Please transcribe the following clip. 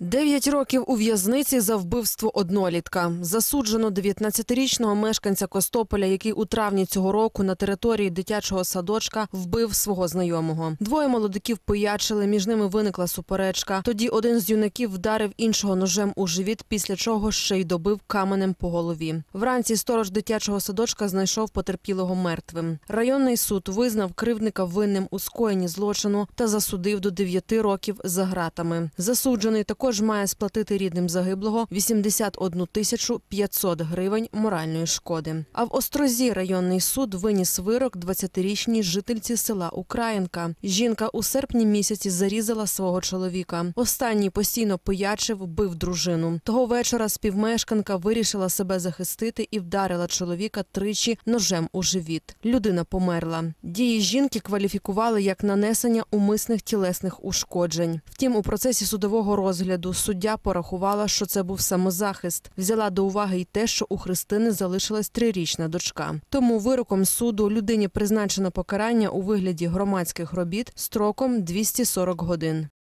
Дев'ять років у в'язниці за вбивство однолітка. Засуджено 19-річного мешканця Костополя, який у травні цього року на території дитячого садочка вбив свого знайомого. Двоє молодиків пиячили, між ними виникла суперечка. Тоді один з юнаків вдарив іншого ножем у живіт, після чого ще й добив каменем по голові. Вранці сторож дитячого садочка знайшов потерпілого мертвим. Районний суд визнав кривдника винним у скоєнні злочину та засудив до 9 років за ґратами. Засуджений також має сплатити рідним загиблого 81 тисячу 500 гривень моральної шкоди. А в Острозі районний суд виніс вирок 20-річній жительці села Українка. Жінка у серпні місяці зарізала свого чоловіка. Останній постійно пиячив, бив дружину. Того вечора співмешканка вирішила себе захистити і вдарила чоловіка тричі ножем у живіт. Людина померла. Дії жінки кваліфікували як нанесення умисних тілесних ушкоджень. Втім, у процесі судового розгляду суддя порахувала, що це був самозахист. Взяла до уваги й те, що у Христини залишилась трирічна дочка. Тому вироком суду людині призначено покарання у вигляді громадських робіт строком 240 годин.